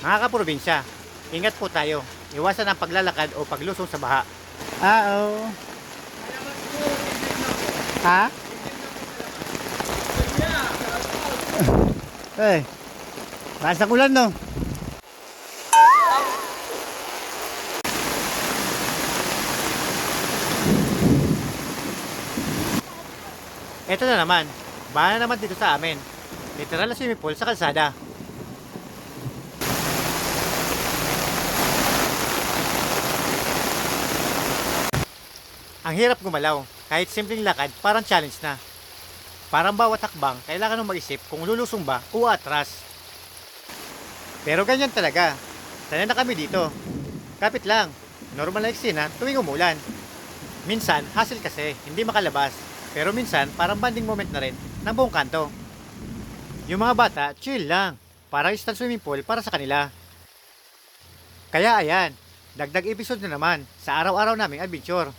Mga kaprobinsya, ingat po tayo. Iwasan ang paglalakad o paglusong sa baha. Ah, oo. Ha? Eh, nasa ulan no. Ito na naman, baha na naman dito sa amin. Literal na swimming pool sa kalsada. Ang hirap gumalaw, kahit simpleng lakad, parang challenge na. Parang bawat hakbang, kailangan mong mag-isip kung lulusong ba o atras. Pero ganyan talaga. Sanay na kami dito. Kapit lang. Normal na eksena tuwing umulan. Minsan, hassle kasi, hindi makalabas. Pero minsan, parang banding moment na rin ng buong kanto. Yung mga bata, chill lang. Parang instant swimming pool para sa kanila. Kaya ayan, dagdag episode na naman sa araw-araw naming adventure.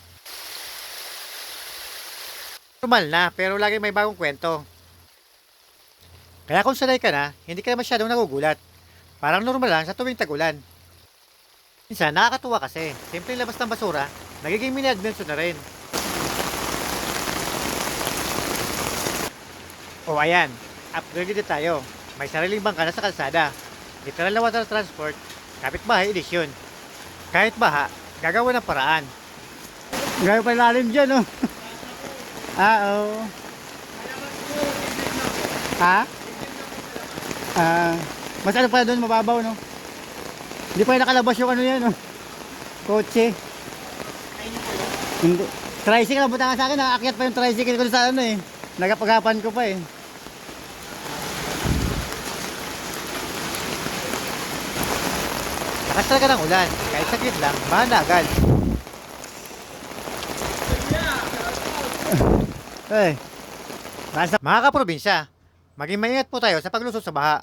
Normal na, pero lagi may bagong kwento. Kaya kung sanay ka na, hindi ka na masyadong nagugulat. Parang normal lang sa tuwing tag-ulan. Minsan, nakakatuwa kasi, simple labas ng basura, nagiging mini adventure na rin. O ayan, upgraded tayo. May sariling bangka na sa kalsada. Literal na water transport, kapitbahay edisyon. Kahit baha, gagawa ng paraan. Gaya pa lalim dyan, oh. ah, oo. Ha? Ah, mas ano pa doon, mababaw, no? Hindi pa nakalabas yung ano yan, oh. Kotse. Hindi. Tricycle, nabuta nga sa akin, nakaakyat pa yung tricycle ko sa ano eh. Nagapagapan ko pa eh. Lakas talaga ng ulan, kahit saglit lang, bahan na agad. Eh, Mga kaprobinsya, maging maingat po tayo sa paglusot sa baha.